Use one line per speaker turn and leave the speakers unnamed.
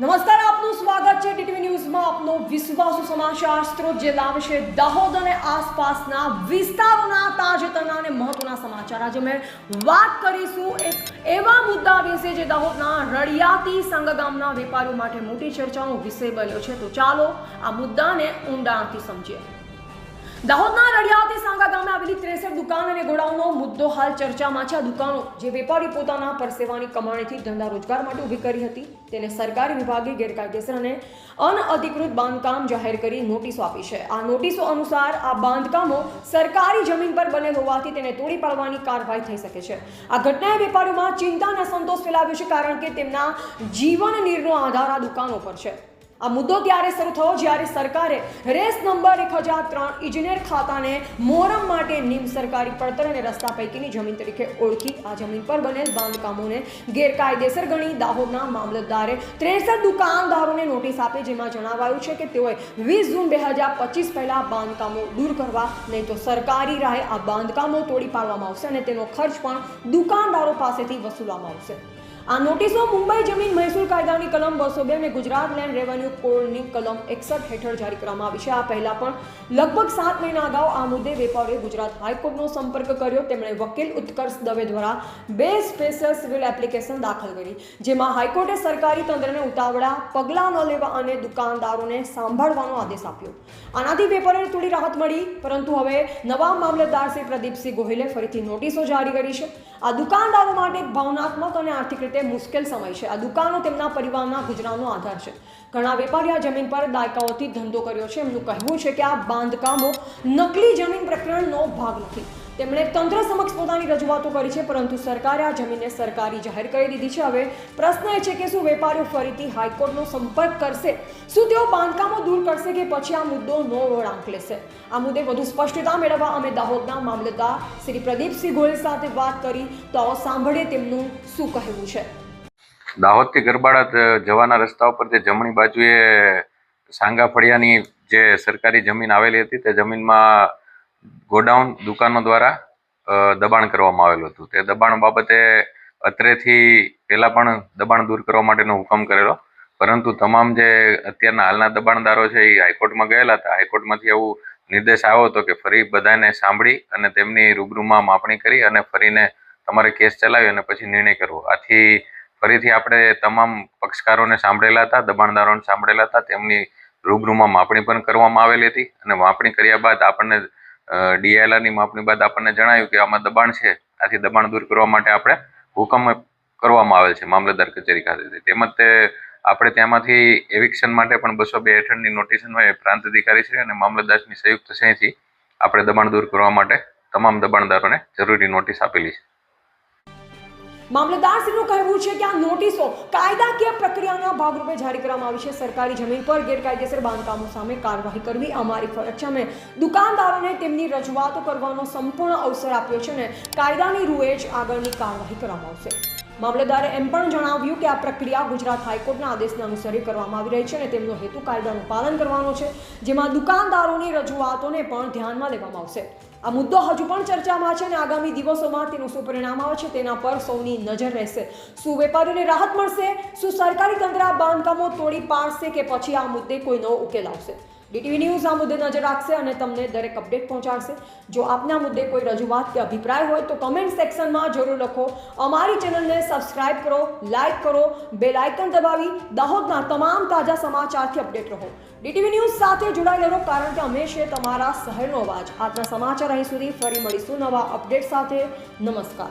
નમસ્કાર, આપનું સ્વાગત છે ટીટીવી ન્યૂઝમાં. આપનો વિશ્વાસુ સમાચાર સ્ત્રોત જે લાવશે દાહોદ અને આસપાસના વિસ્તારોના તાજેતરના અને મહત્વના સમાચાર. આજે મેં વાત કરીશું એક એવા મુદ્દા વિશે જે દાહોદના રળિયાતી સંઘ ગામના વેપારીઓ માટે મોટી ચર્ચાનો વિષય બન્યો છે. તો ચાલો આ મુદ્દાને ઊંડાણથી સમજીએ. દાહોદના રડિયાતી સાંગા ગામે આવેલી ત્રેસઠ દુકાન અને ગોડાઉનનો મુદ્દો હાલ ચર્ચામાં છે. આ દુકાનો જે વેપારી પોતાના પરસેવાની કમાણીથી ધંધા રોજગાર માટે ઊભી કરી હતી, તેને સરકારી વિભાગે ગેરકાયદેસર અને અનઅધિકૃત બાંધકામ જાહેર કરી નોટિસો આપી છે. આ નોટિસો અનુસાર આ બાંધકામો સરકારી જમીન પર બનેલ હોવાથી તેને તોડી પાડવાની કાર્યવાહી થઈ શકે છે. આ ઘટનાએ વેપારીઓમાં ચિંતા અને અસંતોષ ફેલાવ્યો છે, કારણ કે તેમના જીવન નિર્નો આધાર આ દુકાનો પર છે. આ મુદ્દો ત્યારે શરૂ થયો જ્યારે સરકારે રેસ નંબર એક હજાર ત્રણ ઇજનેર ખાતાને મોરમ માટે નિમ સરકારી પડતર અને રસ્તા પૈકીની જમીન તરીકે ઓળખી. આ જમીન પર બનેલ બાંધકામોને ગેરકાયદેસર ગણી દાહોદના મામલતદારે ત્રેસઠ દુકાનદારોને નોટિસ આપી, જેમાં જણાવાયું છે કે તેઓએ વીસ જૂન બે હજાર પચીસ પહેલાં બાંધકામો દૂર કરવા, નહીં તો સરકારી રાહે આ બાંધકામો તોડી પાડવામાં આવશે અને તેનો ખર્ચ પણ દુકાનદારો પાસેથી વસૂલવામાં આવશે. આ નોટિસો મુંબઈ જમીન મહેસૂલ કાયદાની કલમ બસો બે અને ગુજરાત લેન્ડ રેવન્યુ કોડની કલમ એકસઠ હેઠળ જારી કરવામાં આવી છે. આ પહેલા પણ લગભગ સાત મહિના અગાઉ આ મુદ્દે વેપારીએ ગુજરાત હાઈકોર્ટનો સંપર્ક કર્યો. તેમણે વકીલ ઉત્કર્ષ દવે દ્વારા બે સ્પેશિયલ સિવિલ એપ્લિકેશન દાખલ કરી, જેમાં હાઈકોર્ટે સરકારી તંત્રને ઉતાવળા, પગલાં ન લેવા અને દુકાનદારોને સાંભળવાનો આદેશ આપ્યો. આનાથી વેપારીને થોડી રાહત મળી, પરંતુ હવે નવા મામલતદાર શ્રી પ્રદીપસિંહ ગોહિલે ફરીથી નોટિસો જારી કરી છે. આ દુકાનદારો માટે ભાવનાત્મક અને આર્થિક રીતે મુશ્કેલ સમય છે. આ દુકાનો તેમના પરિવારના ગુજરાનનો આધાર છે. ઘણા વેપારીઓ આ જમીન પર દાયકાઓથી ધંધો કર્યો છે. એમનું કહેવું છે કે આ બાંધકામો નકલી જમીન પ્રકરણનો ભાગ નથી. તેમણે તંત્ર સમક્ષ પોતાની રજૂઆતો કરી છે, પરંતુ સરકારે આ જમીનને સરકારી જાહેર કરી દીધી છે. હવે પ્રશ્ન એ છે કે શું વેપારીઓ ફરીથી હાઈકોર્ટનો સંપર્ક કરશે? શું તેઓ બાંધકામો દૂર કરશે કે પછી આ મુદ્દો નો વળાંક લેશે? આ મુદ્દે વધુ સ્પષ્ટતા મેળવવા અમે દાહોદના મામલતદાર શ્રી પ્રદીપસિંહ ગોયલ સાથે વાત કરી, તો સાંભળીએ તેમનું શું કહેવું છે.
દાહોદથી ગરબાડા જવાના રસ્તા ઉપર જે જમણી બાજુએ સાંગા ફળિયાની જે સરકારી જમીન આવેલી હતી, તે જમીનમાં ગોડાઉન દુકાનો દ્વારા દબાણ કરવામાં આવેલું હતું. તે દબાણ બાબતે અત્રેથી પહેલાં પણ દબાણ દૂર કરવા માટેનો હુકમ કરેલો. પરંતુ તમામ જે અત્યારના હાલના દબાણદારો છે એ હાઈકોર્ટમાં ગયેલા હતા. હાઈકોર્ટમાંથી એવું નિર્દેશ આવ્યો હતો કે ફરી બધાને સાંભળી અને તેમની રૂબરૂમાં માપણી કરી અને ફરીને તમારે કેસ ચલાવી અને પછી નિર્ણય કરવો. આથી ફરીથી આપણે તમામ પક્ષકારોને સાંભળેલા હતા, દબાણદારોને સાંભળેલા હતા. તેમની રૂબરૂમાં માપણી પણ કરવામાં આવેલી હતી અને માપણી કર્યા બાદ આપણને ડીએલઆરની માપણી બાદ આપણને જણાવ્યું કે આમાં દબાણ છે. આથી દબાણ દૂર કરવા માટે આપણે હુકમ કરવામાં આવેલ છે મામલતદાર કચેરી ખાતેથી. તેમજ તે આપણે ત્યાંમાંથી એવિક્શન માટે પણ બસો બે હેઠળની નોટિસ અન્વયે પ્રાંત અધિકારી છે અને મામલતદારની સંયુક્ત સહીથી આપણે દબાણ દૂર કરવા માટે તમામ દબાણદારોને જરૂરી નોટિસ આપેલી છે.
મામલતદારશ્રીનું કહેવું છે કે આ નોટિસો કાયદાકીય પ્રક્રિયાના ભાગરૂપે જારી કરવામાં આવી છે. સરકારી જમીન પર ગેરકાયદેસર બાંધકામો સામે કાર્યવાહી કરવી અમારી ફરજ છે. અમે દુકાનદારોને તેમની રજૂઆતો કરવાનો સંપૂર્ણ અવસર આપ્યો છે અને કાયદાની રૂએ જ આગળની કાર્યવાહી કરવામાં આવશે. મામલતદારે એમ પણ જણાવ્યું કે આ પ્રક્રિયા ગુજરાત હાઈકોર્ટના આદેશને અનુસરી કરવામાં આવી રહી છે અને તેમનો હેતુ કાયદાનું પાલન કરવાનો છે, જેમાં દુકાનદારોની રજૂઆતોને પણ ધ્યાનમાં લેવામાં આવશે. આ મુદ્દો હજુ પણ ચર્ચામાં છે અને આગામી દિવસોમાં તેનું શું પરિણામ આવે તેના પર સૌની નજર રહેશે. શું વેપારીઓને રાહત મળશે? શું સરકારી તંત્ર આ બાંધકામો તોડી પાડશે કે પછી આ મુદ્દે કોઈ નવો ઉકેલ આવશે? ડીટીવી ન્યૂઝ આ મુદ્દે નજર રાખશે અને તમને દરેક અપડેટ પહોંચાડશે. જો આપના મુદ્દે કોઈ રજૂઆત કે અભિપ્રાય હોય તો કમેન્ટ સેક્શનમાં જરૂર લખો. અમારી ચેનલને સબસ્ક્રાઇબ કરો લાઇક કરો બેલ આઇકન દબાવી, દાહોદના તમામ તાજા સમાચારથી અપડેટ રહો. ડીટીવી ન્યૂઝ સાથે જોડાયેલા રહો કારણ કે અમે છે તમારા શહેરનો અવાજ. આજના સમાચાર અહીં સુધી ફરી મળીશું નવા અપડેટ સાથે. નમસ્કાર.